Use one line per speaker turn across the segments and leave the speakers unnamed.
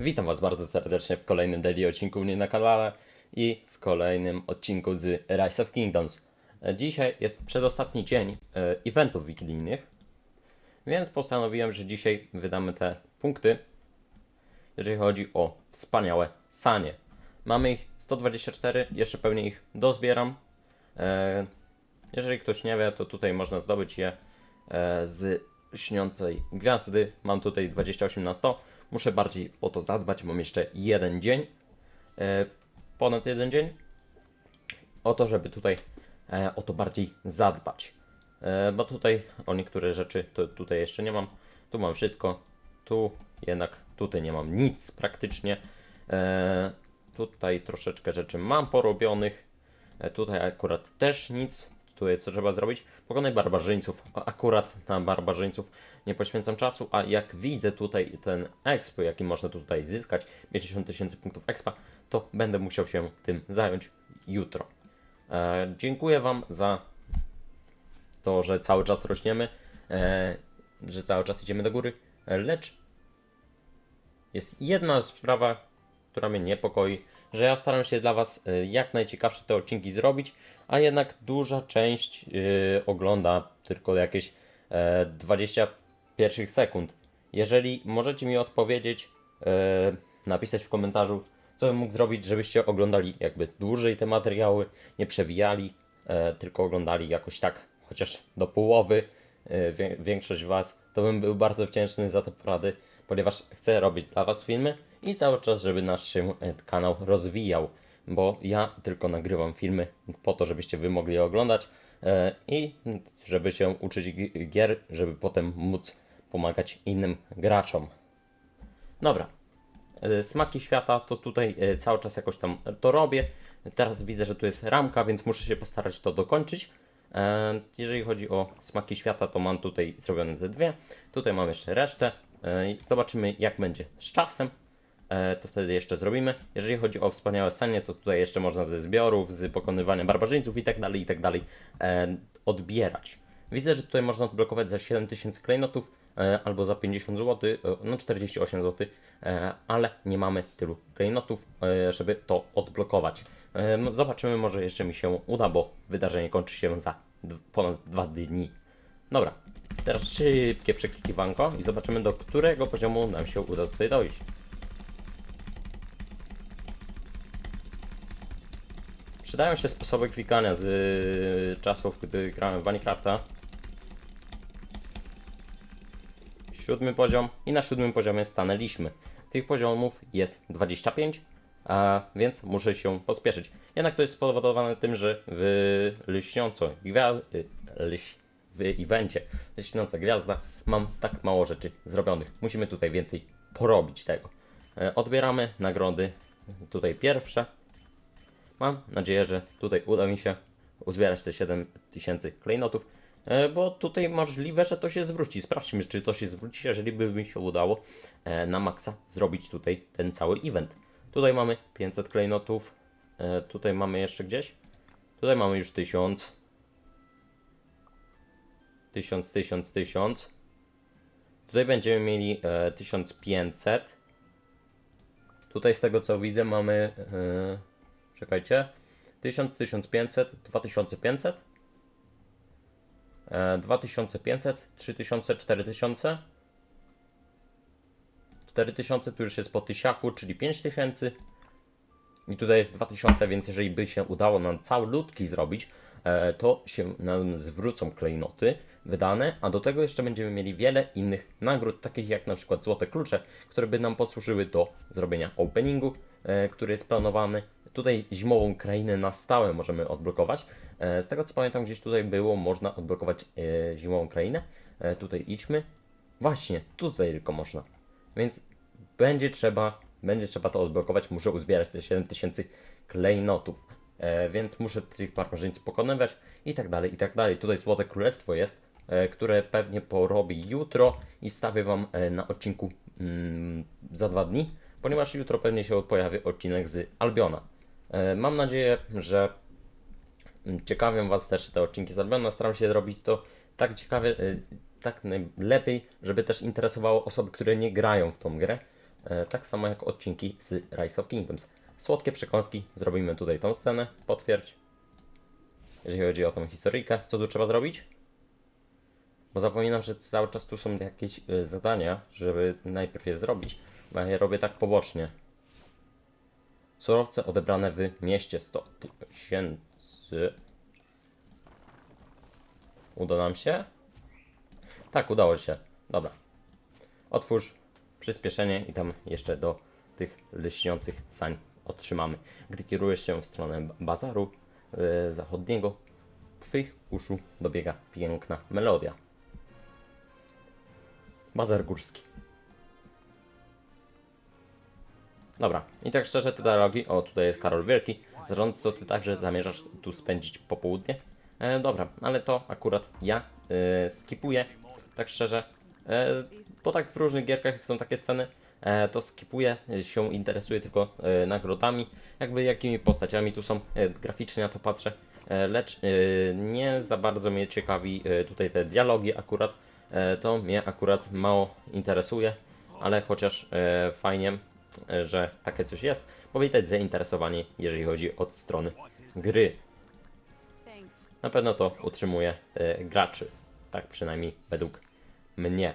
Witam Was bardzo serdecznie w kolejnym daily odcinku u mnie na kanale i w kolejnym odcinku z Rise of Kingdoms. Dzisiaj jest przedostatni dzień e, eventów wigilijnych, więc postanowiłem, że dzisiaj wydamy te punkty, jeżeli chodzi o wspaniałe sanie. Mamy ich 124, jeszcze pewnie ich dozbieram. E, Jeżeli ktoś nie wie, to tutaj można zdobyć je e, z śniącej gwiazdy. Mam tutaj 28 na 100. Muszę bardziej o to zadbać. Mam jeszcze jeden dzień, e, ponad jeden dzień, o to, żeby tutaj e, o to bardziej zadbać. E, bo tutaj o niektóre rzeczy to tutaj jeszcze nie mam. Tu mam wszystko. Tu jednak tutaj nie mam nic praktycznie. E, tutaj troszeczkę rzeczy mam porobionych. E, tutaj akurat też nic. Tu jest co trzeba zrobić. Pokonaj barbarzyńców. Akurat na barbarzyńców nie poświęcam czasu, a jak widzę tutaj ten expo, jaki można tutaj zyskać, 50 tysięcy punktów expa, to będę musiał się tym zająć jutro. E, dziękuję Wam za to, że cały czas rośniemy, e, że cały czas idziemy do góry, lecz jest jedna sprawa, która mnie niepokoi, że ja staram się dla Was e, jak najciekawsze te odcinki zrobić, a jednak duża część e, ogląda tylko jakieś e, 20 pierwszych sekund. Jeżeli możecie mi odpowiedzieć, e, napisać w komentarzu, co bym mógł zrobić, żebyście oglądali jakby dłużej te materiały, nie przewijali, e, tylko oglądali jakoś tak, chociaż do połowy e, większość Was, to bym był bardzo wdzięczny za te porady, ponieważ chcę robić dla Was filmy i cały czas, żeby nasz się e, kanał rozwijał, bo ja tylko nagrywam filmy po to, żebyście Wy mogli je oglądać e, i żeby się uczyć gi- gier, żeby potem móc pomagać innym graczom. Dobra, E, Smaki świata to tutaj cały czas jakoś tam to robię. Teraz widzę, że tu jest ramka, więc muszę się postarać to dokończyć. E, Jeżeli chodzi o smaki świata, to mam tutaj zrobione te dwie. Tutaj mam jeszcze resztę. E, Zobaczymy, jak będzie z czasem. E, To wtedy jeszcze zrobimy. Jeżeli chodzi o wspaniałe stanie, to tutaj jeszcze można ze zbiorów, z pokonywania barbarzyńców i tak dalej, i tak dalej odbierać. Widzę, że tutaj można odblokować za 7000 klejnotów albo za 50 zł, e, no 48 zł, e, ale nie mamy tylu klejnotów, e, żeby to odblokować. E, no, zobaczymy, może jeszcze mi się uda, bo wydarzenie kończy się za ponad dwa dni. Dobra, teraz szybkie przeklikiwanko i zobaczymy, do którego poziomu nam się uda tutaj dojść. Przydają się sposoby klikania z y, czasów, gdy grałem w Minecrafta. Siódmy poziom i na siódmym poziomie stanęliśmy. Tych poziomów jest 25, a więc muszę się pospieszyć. Jednak to jest spowodowane tym, że w lśniąco gwia- y, lś, w evencie lśniąca gwiazda mam tak mało rzeczy zrobionych. Musimy tutaj więcej porobić tego. E, Odbieramy nagrody tutaj pierwsze. Mam nadzieję, że tutaj uda mi się uzbierać te 7000 klejnotów, bo tutaj możliwe, że to się zwróci. Sprawdźmy, czy to się zwróci, jeżeli by mi się udało e, na maksa zrobić tutaj ten cały event. Tutaj mamy 500 klejnotów, e, tutaj mamy jeszcze gdzieś, tutaj mamy już 1000, 1000, 1000, 1000. Tutaj będziemy mieli e, 1500. Tutaj z tego co widzę mamy e, Czekajcie. 1000, 1500, 2500. E, 2500, 3000, 4000. 4000 tu już jest po tysiaku, czyli 5000. I tutaj jest 2000, więc jeżeli by się udało nam cały ludki zrobić, e, to się nam zwrócą klejnoty wydane, a do tego jeszcze będziemy mieli wiele innych nagród, takich jak na przykład złote klucze, które by nam posłużyły do zrobienia openingu, e, który jest planowany. Tutaj zimową krainę na stałe możemy odblokować. E, z tego co pamiętam, gdzieś tutaj było, można odblokować e, zimową krainę. E, tutaj idźmy. Właśnie, tutaj tylko można. Więc będzie trzeba, będzie trzeba to odblokować. Muszę uzbierać te 7000 klejnotów. Więc muszę tych barbarzyńców pokonywać i tak dalej, i tak dalej. Tutaj Złote Królestwo jest, które pewnie porobi jutro i wstawię Wam na odcinku mm, za dwa dni, ponieważ jutro pewnie się pojawi odcinek z Albiona. E, mam nadzieję, że ciekawią Was też te odcinki z Albiona. Staram się robić to tak ciekawie, e, tak najlepiej, żeby też interesowało osoby, które nie grają w tą grę, e, tak samo jak odcinki z Rise of Kingdoms. Słodkie przekąski, zrobimy tutaj tą scenę, potwierdź. Jeżeli chodzi o tą historyjkę, co tu trzeba zrobić? Bo zapominam, że cały czas tu są jakieś zadania, żeby najpierw je zrobić. Ja robię tak pobocznie. Surowce odebrane w mieście 100 tysięcy. Uda nam się? Tak, udało się. Dobra. Otwórz przyspieszenie i tam jeszcze do tych lśniących sań otrzymamy. Gdy kierujesz się w stronę bazaru e, zachodniego, twych uszu dobiega piękna melodia. Bazar górski. Dobra, i tak szczerze te dialogi, o tutaj jest Karol Wielki, zarządco ty także zamierzasz tu spędzić popołudnie? E, dobra, ale to akurat ja e, skipuję, tak szczerze, e, bo tak w różnych gierkach jak są takie sceny, e, to skipuję, się interesuję tylko e, nagrodami, jakby jakimi postaciami tu są, e, graficznie na to patrzę, e, lecz e, nie za bardzo mnie ciekawi e, tutaj te dialogi akurat, e, to mnie akurat mało interesuje, ale chociaż e, fajnie, że takie coś jest, bo widać zainteresowanie, jeżeli chodzi od strony gry. Na pewno to utrzymuje e, graczy, tak przynajmniej według mnie.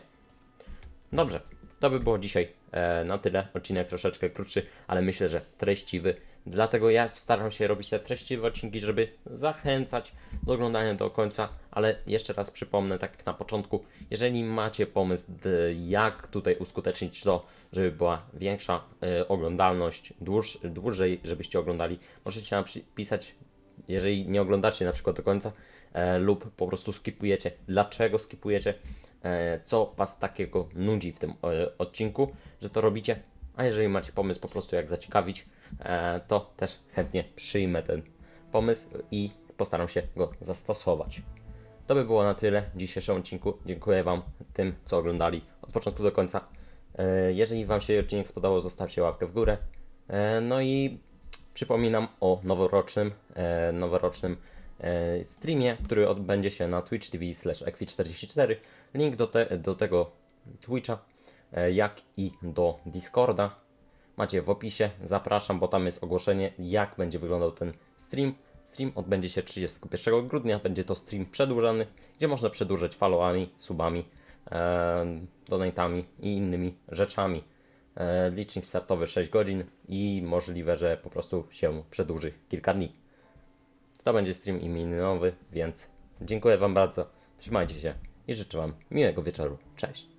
Dobrze, to by było dzisiaj e, na tyle. Odcinek troszeczkę krótszy, ale myślę, że treściwy. Dlatego ja staram się robić te treściwe odcinki, żeby zachęcać do oglądania do końca. Ale jeszcze raz przypomnę, tak jak na początku, jeżeli macie pomysł, jak tutaj uskutecznić to, żeby była większa e, oglądalność, dłuż, dłużej, żebyście oglądali, możecie napisać jeżeli nie oglądacie na przykład do końca e, lub po prostu skipujecie, dlaczego skipujecie, e, co Was takiego nudzi w tym odcinku, że to robicie, a jeżeli macie pomysł po prostu jak zaciekawić, to też chętnie przyjmę ten pomysł i postaram się go zastosować. To by było na tyle w dzisiejszym odcinku. Dziękuję Wam tym, co oglądali od początku do końca. E, Jeżeli Wam się odcinek spodobał, zostawcie łapkę w górę. E, No i przypominam o noworocznym, e, noworocznym e, streamie, który odbędzie się na Twitch TV slash equi44. Link do, te, do tego Twitcha, e, jak i do Discorda macie w opisie. Zapraszam, bo tam jest ogłoszenie, jak będzie wyglądał ten stream. Stream odbędzie się 31 grudnia. Będzie to stream przedłużany, gdzie można przedłużać followami, subami, e, donatami i innymi rzeczami. E, licznik startowy 6 godzin i możliwe, że po prostu się przedłuży kilka dni. To będzie stream imieninowy, więc dziękuję Wam bardzo. Trzymajcie się i życzę Wam miłego wieczoru. Cześć.